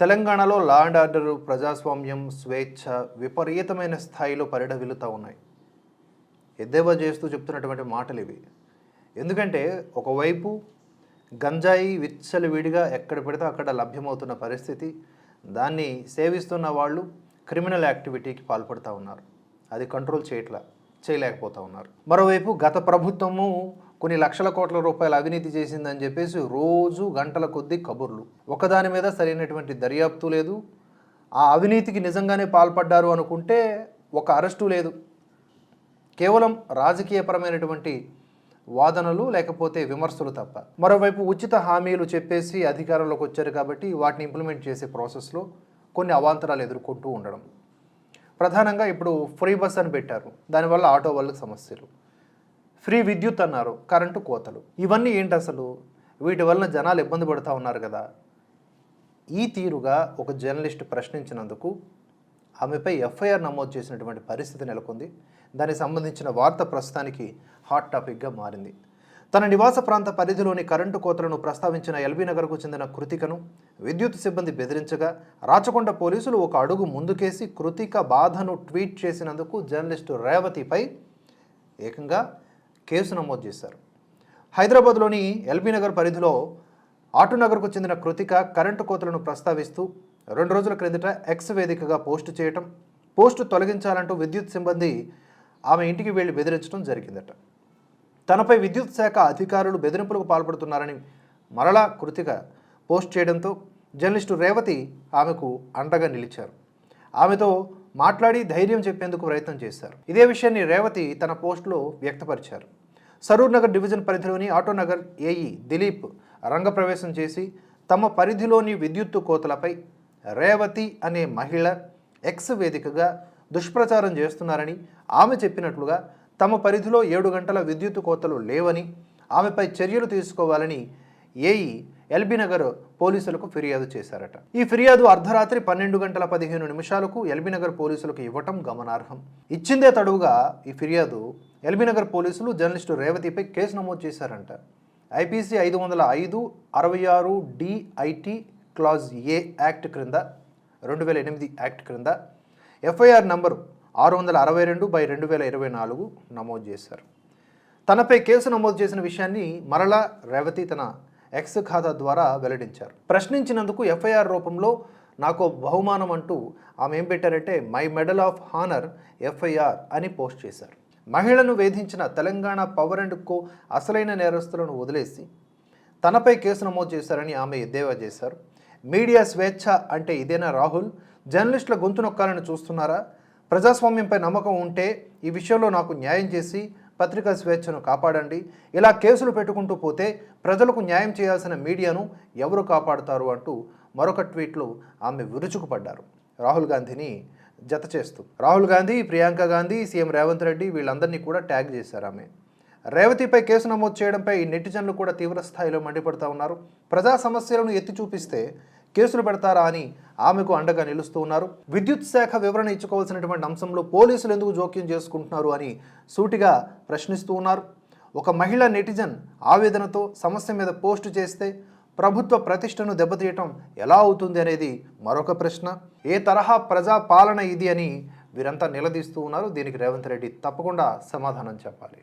తెలంగాణలో law and order ప్రజాస్వామ్యం స్వేచ్ఛ విపరీతమైన స్థాయిలో పరిడవిలుతూ ఉన్నాయి. ఎద్దేవా చేస్తూ చెప్తున్నటువంటి మాటలు ఇవి. ఎందుకంటే ఒకవైపు గంజాయి విచ్చలవిడిగా ఎక్కడ పెడితే అక్కడ లభ్యమవుతున్న పరిస్థితి దాన్ని సేవిస్తున్న వాళ్ళు క్రిమినల్ యాక్టివిటీకి పాల్పడుతూ ఉన్నారు. అది కంట్రోల్ చేయట్లా చేయలేకపోతూ ఉన్నారు. మరోవైపు గత ప్రభుత్వము కొన్ని లక్షల కోట్ల రూపాయల అవినీతి చేసిందని చెప్పేసి రోజు గంటల కొద్దీ కబుర్లు. ఒకదాని మీద సరైనటువంటి దర్యాప్తు లేదు. ఆ అవినీతికి నిజంగానే పాల్పడ్డారు అనుకుంటే ఒక అరెస్టు లేదు. కేవలం రాజకీయపరమైనటువంటి వాదనలు లేకపోతే విమర్శలు తప్ప. మరోవైపు ఉచిత హామీలు చెప్పేసి అధికారంలోకి వచ్చారు కాబట్టి వాటిని ఇంప్లిమెంట్ చేసే ప్రాసెస్లో కొన్ని అవాంతరాలు ఎదుర్కొంటూ ఉండడం. ప్రధానంగా ఇప్పుడు ఫ్రీ బస్ అని పెట్టారు. దానివల్ల ఆటో వాళ్ళకి సమస్యలు. ఫ్రీ విద్యుత్ అన్నారు కరెంటు కోతలు. ఇవన్నీ ఏంటి అసలు? వీటి వలన జనాలు ఇబ్బంది పడుతూ ఉన్నారు కదా. ఈ తీరుగా ఒక జర్నలిస్ట్ ప్రశ్నించినందుకు ఆమెపై ఎఫ్ఐఆర్ నమోదు చేసినటువంటి పరిస్థితి నెలకొంది. దానికి సంబంధించిన వార్త ప్రస్తుతానికి హాట్ టాపిక్గా మారింది. తన నివాస ప్రాంత పరిధిలోని కరెంటు కోతలను ప్రస్తావించిన ఎల్బీ నగర్కు చెందిన కృతికను విద్యుత్ సిబ్బంది బెదిరించగా రాచకొండ పోలీసులు ఒక అడుగు ముందుకేసి కృతిక బాధను ట్వీట్ చేసినందుకు జర్నలిస్టు రేవతిపై ఏకంగా కేసు నమోదు చేశారు. హైదరాబాద్లోని ఎల్బీ నగర్ పరిధిలో ఆటోనగర్కు చెందిన కృతిక కరెంటు కోతలను ప్రస్తావిస్తూ రెండు రోజుల క్రిందట ఎక్స్ వేదికగా పోస్టు చేయటం పోస్టు తొలగించాలంటూ విద్యుత్ సిబ్బంది ఆమె ఇంటికి వెళ్ళి బెదిరించడం జరిగిందట. తనపై విద్యుత్ శాఖ అధికారులు బెదిరింపులకు పాల్పడుతున్నారని మరలా కృతిక పోస్ట్ చేయడంతో జర్నలిస్టు రేవతి ఆమెకు అండగా నిలిచారు. ఆమెతో మాట్లాడి ధైర్యం చెప్పేందుకు ప్రయత్నం చేశారు. ఇదే విషయాన్ని రేవతి తన పోస్టులో వ్యక్తపరిచారు. సరూర్ నగర్ డివిజన్ పరిధిలోని ఆటోనగర్ ఏఈ దిలీప్ రంగప్రవేశం చేసి తమ పరిధిలోని విద్యుత్తు కోతలపై రేవతి అనే మహిళ ఎక్స్ వేదికగా దుష్ప్రచారం చేస్తున్నారని ఆమె చెప్పినట్లుగా తమ పరిధిలో ఏడు గంటల విద్యుత్ కోతలు లేవని ఆమెపై చర్యలు తీసుకోవాలని ఏఈ ఎల్బీ నగర్ పోలీసులకు ఫిర్యాదు చేశారట. ఈ ఫిర్యాదు అర్ధరాత్రి పన్నెండు గంటల పదిహేను నిమిషాలకు ఎల్బీ నగర్ పోలీసులకు ఇవ్వటం గమనార్హం. ఇచ్చిందే తడువుగా ఈ ఫిర్యాదు ఎల్బీ నగర్ పోలీసులు జర్నలిస్టు రేవతిపై కేసు నమోదు చేశారంట. ఐపీసీ ఐదు వందల ఐదు అరవై ఆరు డిఐటి క్లాజ్ ఏ యాక్ట్ క్రింద రెండు వేల ఎనిమిది యాక్ట్ క్రింద ఎఫ్ఐఆర్ నంబరు ఆరు వందల అరవై రెండు బై రెండు వేల ఇరవై నాలుగు నమోదు చేశారు. తనపై కేసు నమోదు చేసిన విషయాన్ని మరలా రేవతి తన ఎక్స్ ఖాతా ద్వారా వెల్లడించారు. ప్రశ్నించినందుకు ఎఫ్ఐఆర్ రూపంలో నాకు బహుమానం అంటూ ఆమె ఏం పెట్టారంటే my medal of honour FIR అని పోస్ట్ చేశారు. మహిళను వేధించిన తెలంగాణ పవర్ అండ్ కో అసలైన నేరస్తులను వదిలేసి తనపై కేసు నమోదు చేశారని ఆమె ఎద్దేవా చేశారు. మీడియా స్వేచ్ఛ అంటే ఇదేనా రాహుల్? జర్నలిస్టుల గొంతు నొక్కాలని చూస్తున్నారా? ప్రజాస్వామ్యంపై నమ్మకం ఉంటే ఈ విషయంలో నాకు న్యాయం చేసి పత్రికా స్వేచ్ఛను కాపాడండి. ఇలా కేసులు పెట్టుకుంటూ పోతే ప్రజలకు న్యాయం చేయాల్సిన మీడియాను ఎవరు కాపాడుతారు అంటూ మరొక ట్వీట్లో ఆమె విరుచుకుపడ్డారు. రాహుల్ గాంధీని జత చేస్తూ రాహుల్ గాంధీ ప్రియాంక గాంధీ సీఎం రేవంత్ రెడ్డి వీళ్ళందరినీ కూడా ట్యాగ్ చేశారు ఆమె. రేవతిపై కేసు నమోదు చేయడంపై నెటిజన్లు కూడా తీవ్ర స్థాయిలో మండిపడుతూ ఉన్నారు. ప్రజా సమస్యలను ఎత్తి చూపిస్తే కేసులు పెడతారా అని ఆమెకు అండగా నిలుస్తూ ఉన్నారు. విద్యుత్ శాఖ వివరణ ఇచ్చుకోవాల్సినటువంటి అంశంలో పోలీసులు ఎందుకు జోక్యం చేసుకుంటున్నారు అని సూటిగా ప్రశ్నిస్తూ ఉన్నారు. ఒక మహిళ నెటిజన్ ఆవేదనతో సమస్య మీద పోస్టు చేస్తే ప్రభుత్వ ప్రతిష్టను దెబ్బతీయటం ఎలా అవుతుంది అనేది మరొక ప్రశ్న. ఏ తరహా ప్రజా పాలన ఇది అని వీరంతా నిలదీస్తూ ఉన్నారు. దీనికి రేవంత్ రెడ్డి తప్పకుండా సమాధానం చెప్పాలి.